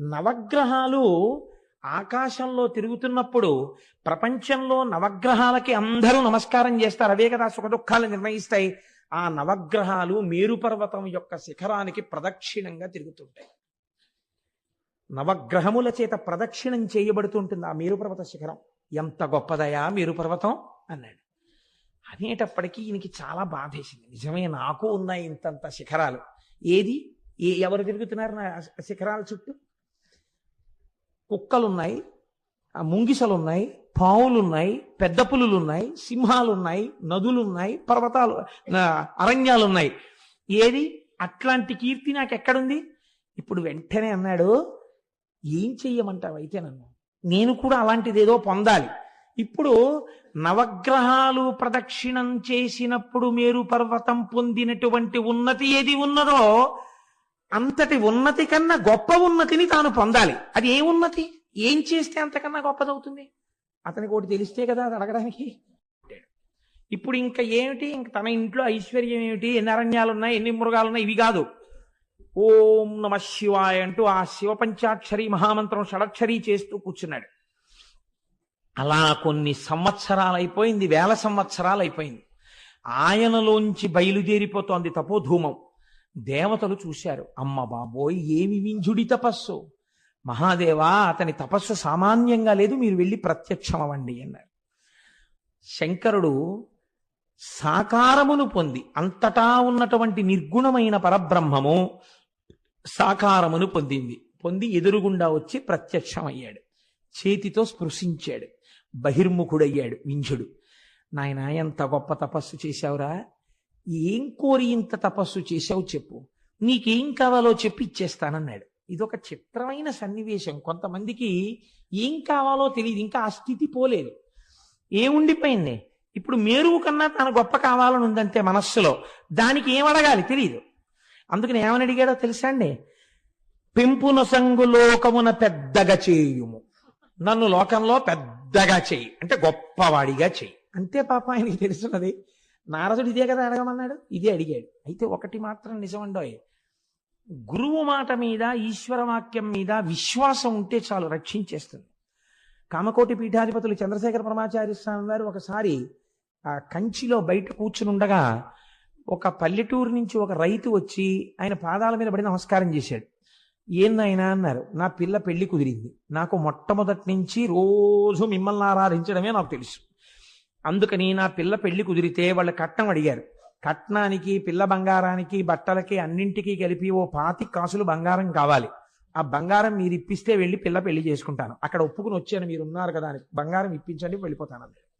నవగ్రహాలు ఆకాశంలో తిరుగుతున్నప్పుడు ప్రపంచంలో నవగ్రహాలకి అందరూ నమస్కారం చేస్తారు. అవే కదా సుఖ దుఃఖాలు నిర్ణయిస్తాయి. ఆ నవగ్రహాలు మేరుపర్వతం యొక్క శిఖరానికి ప్రదక్షిణంగా తిరుగుతుంటాయి. నవగ్రహముల చేత ప్రదక్షిణం చేయబడుతుంటుంది ఆ మేరుపర్వత శిఖరం. ఎంత గొప్పదయా మేరుపర్వతం అన్నాడు. అనేటప్పటికీ ఈయనకి చాలా బాధేసింది. నిజమే నాకు ఉన్నాయి ఇంతంత శిఖరాలు. ఏది? ఏ ఎవరు తిరుగుతున్నారు నా శిఖరాల చుట్టూ? కుక్కలున్నాయి ఆ ముంగిసలున్నాయి పావులున్నాయి పెద్ద పులులున్నాయి సింహాలున్నాయి నదులున్నాయి పర్వతాలు అరణ్యాలున్నాయి. ఏది? అట్లాంటి కీర్తి నాకు ఎక్కడుంది ఇప్పుడు వెంటనే అన్నాడు ఏం చెయ్యమంటావు అయితే నన్ను? నేను కూడా అలాంటిది ఏదో పొందాలి. ఇప్పుడు నవగ్రహాలు ప్రదక్షిణం చేసినప్పుడు మేరు పర్వతం పొందినటువంటి ఉన్నతి ఏది ఉన్నదో అంతటి ఉన్నతి కన్నా గొప్ప ఉన్నతిని తాను పొందాలి. అది ఏ ఉన్నతి? ఏం చేస్తే అంతకన్నా గొప్పదవుతుంది? అతనికి ఒకటి తెలిస్తే కదా అది అడగడానికి. ఇప్పుడు ఇంకా ఏమిటి? ఇంక తన ఇంట్లో ఐశ్వర్యం ఏమిటి? ఎన్ని అరణ్యాలు ఉన్నాయి ఎన్ని మృగాలు ఉన్నాయి ఇవి కాదు. ఓం నమ శివాయ అంటూ ఆ శివ పంచాక్షరి మహామంత్రం షడక్షరి చేస్తూ కూర్చున్నాడు. అలా కొన్ని సంవత్సరాలు అయిపోయింది వేల సంవత్సరాలు అయిపోయింది ఆయనలోంచి బయలుదేరిపోతోంది తపోధూమం. దేవతలు చూశారు. అమ్మ బాబోయ్ ఏమి వింజుడి తపస్సు? మహాదేవా అతని తపస్సు సామాన్యంగా లేదు మీరు వెళ్ళి ప్రత్యక్షం అన్నారు. శంకరుడు సాకారమును పొంది అంతటా ఉన్నటువంటి నిర్గుణమైన పరబ్రహ్మము సాకారమును పొందింది. పొంది ఎదురుగుండా వచ్చి ప్రత్యక్షమయ్యాడు. చేతితో స్పృశించాడు. బహిర్ముఖుడయ్యాడు వింజుడు నాయన ఎంత గొప్ప తపస్సు చేశావురా? ఏం కోరి ఇంత తపస్సు చేశావు చెప్పు. నీకేం కావాలో చెప్పి ఇచ్చేస్తానన్నాడు. ఇదొక చిత్రమైన సన్నివేశం. కొంతమందికి ఏం కావాలో తెలియదు. ఇంకా ఆ స్థితి పోలేదు. ఏముండిపోయింది ఇప్పుడు మేరువు కన్నా తన గొప్ప కావాలని ఉందంటే మనస్సులో దానికి ఏం అడగాలి? తెలియదు అందుకని ఏమని అడిగాడో తెలుసా అండి? పెంపున సంగు లోకమున పెద్దగా చేయుము. నన్ను లోకంలో పెద్దగా చేయి. అంటే గొప్పవాడిగా చేయి. అంతే పాప ఆయనకి తెలుసున్నది. నారదుడు ఇదే కదా అడగమన్నాడు? ఇదే అడిగాడు. అయితే ఒకటి మాత్రం నిజమండోయ్. గురువు మాట మీద ఈశ్వర వాక్యం మీద విశ్వాసం ఉంటే చాలు రక్షించేస్తుంది. కామకోటి పీఠాధిపతులు చంద్రశేఖర పరమాచార్య స్వామి వారు ఒకసారి ఆ కంచిలో బయట కూర్చుని ఉండగా ఒక పల్లెటూరు నుంచి ఒక రైతు వచ్చి ఆయన పాదాల మీద పడి నమస్కారం చేశాడు. ఏందైనా అన్నారు నా పిల్ల పెళ్ళి కుదిరింది. నాకు మొట్టమొదటి నుంచి రోజు మిమ్మల్ని ఆరాధించడమే నాకు తెలుసు. అందుకని నా పిల్ల పెళ్ళి కుదిరితే వాళ్ళు కట్నం అడిగారు. కట్నానికి పిల్ల బంగారానికి బట్టలకి అన్నింటికీ కలిపి ఓ పాతి కాసులు బంగారం కావాలి. ఆ బంగారం మీరు ఇప్పిస్తే వెళ్ళి పిల్ల పెళ్ళి చేసుకుంటాను. అక్కడ ఒప్పుకుని వచ్చాను మీరు ఉన్నారు కదా అని. బంగారం ఇప్పించండి వెళ్ళిపోతాను అన్నాడు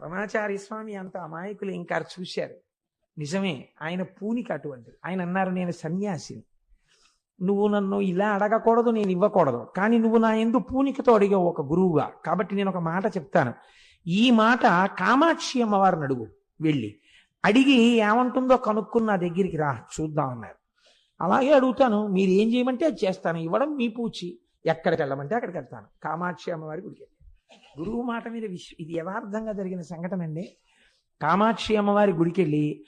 పరమాచార్య స్వామి అంత అమాయకులు ఇంకా చూశారు. నిజమే ఆయన పూనికి అటువంటిది ఆయన అన్నారు నేను సన్యాసిని. నువ్వు నన్ను ఇలా అడగకూడదు నేను ఇవ్వకూడదు. కానీ నువ్వు నా ఎందు పూనికతో అడిగావు ఒక గురువుగా. కాబట్టి నేను ఒక మాట చెప్తాను. ఈ మాట కామాక్షి అమ్మవారిని అడుగు వెళ్ళి. అడిగి ఏమంటుందో కనుక్కున్న నా దగ్గరికి రా చూద్దాం అన్నారు. అలాగే అడుగుతాను మీరు ఏం చేయమంటే అది చేస్తాను ఇవ్వడం మీ పూచి. ఎక్కడికి వెళ్ళమంటే అక్కడికి వెళ్తాను. కామాక్షి అమ్మవారి గుడికి. గురువు మాట మీద విశ్వ ఇది యథార్థంగా జరిగిన సంఘటన అండి. కామాక్షి అమ్మవారి గుడికి వెళ్ళి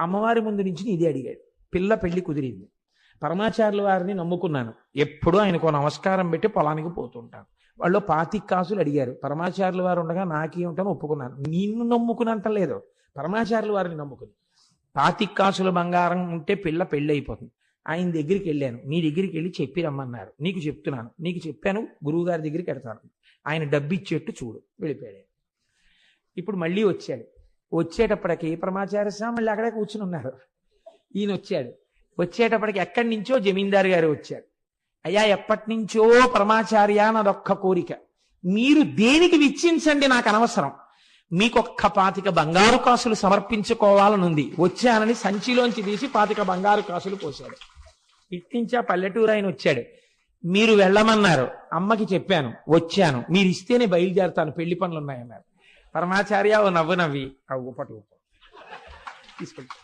అమ్మవారి ముందు నుంచి ఇదే అడిగాడు. పిల్ల పెళ్ళి కుదిరింది. పరమాచార్యుల వారిని నమ్ముకున్నాను. ఎప్పుడూ ఆయనకు నమస్కారం పెట్టి పొలానికి పోతుంటాను. వాళ్ళు పాతిక్ కాసులు అడిగారు. పరమాచార్యుల వారు ఉండగా నాకేమిటని ఒప్పుకున్నాను. నిన్ను నమ్ముకున్నంత లేదు. పరమాచార్యుల వారిని నమ్ముకుని. పాతిక్ కాసుల బంగారం ఉంటే పిల్ల పెళ్ళి అయిపోతుంది ఆయన దగ్గరికి వెళ్ళాను. నీ దగ్గరికి వెళ్ళి చెప్పి రమ్మన్నారు. నీకు చెప్తున్నాను. నీకు చెప్పాను. గురువు గారి దగ్గరికి వెళ్తాను. ఆయన డబ్బిచ్చేట్టు చూడు. వెళ్ళిపోయాడు. ఇప్పుడు మళ్ళీ వచ్చాడు. వచ్చేటప్పటికి పరమాచార్య స్వామి మళ్ళీ అక్కడే కూర్చుని ఉన్నారు. ఈయన వచ్చాడు వచ్చేటప్పటికి ఎక్కడి నుంచో జమీందారు గారు వచ్చారు. అయ్యా ఎప్పటి నుంచో పరమాచార్య నాదొక్క కోరిక. మీరు దేనికి విచ్చించండి నాకు అనవసరం. మీకు ఒక్క పాతిక బంగారు కాసులు సమర్పించుకోవాలనుంది. వచ్చానని సంచిలోంచి తీసి పాతిక బంగారు కాసులు పోశాడు. ఇట్టించా పల్లెటూరు ఆయన వచ్చాడు. మీరు వెళ్ళమన్నారు. అమ్మకి చెప్పాను. వచ్చాను. మీరు ఇస్తేనే బయలుదేరుతాను. పెళ్ళి పనులు ఉన్నాయన్నారు పరమాచార్య ఓ నవ్వు నవ్వి. ఆ ఊపటి ఊప తీసుకెళ్ళి